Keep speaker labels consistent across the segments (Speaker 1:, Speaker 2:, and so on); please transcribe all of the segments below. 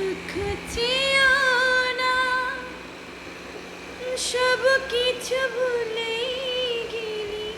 Speaker 1: দুঃখ চেয়েও না সব কিছু ভুলে গেলি,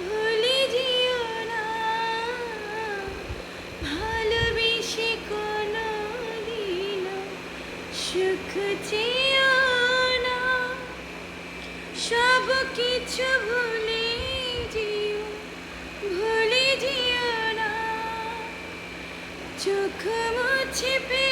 Speaker 1: ভুলে যেও না। ভালোবেসে কোনো দিন সুখ চেয়েও না সব কিছু ভুলে যেও ভুলে যেও না। চোখ মুছে পেয়ে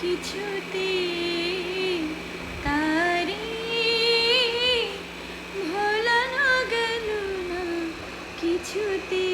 Speaker 1: কিছুতে তারি? ভোলানো গেল না কিছুতে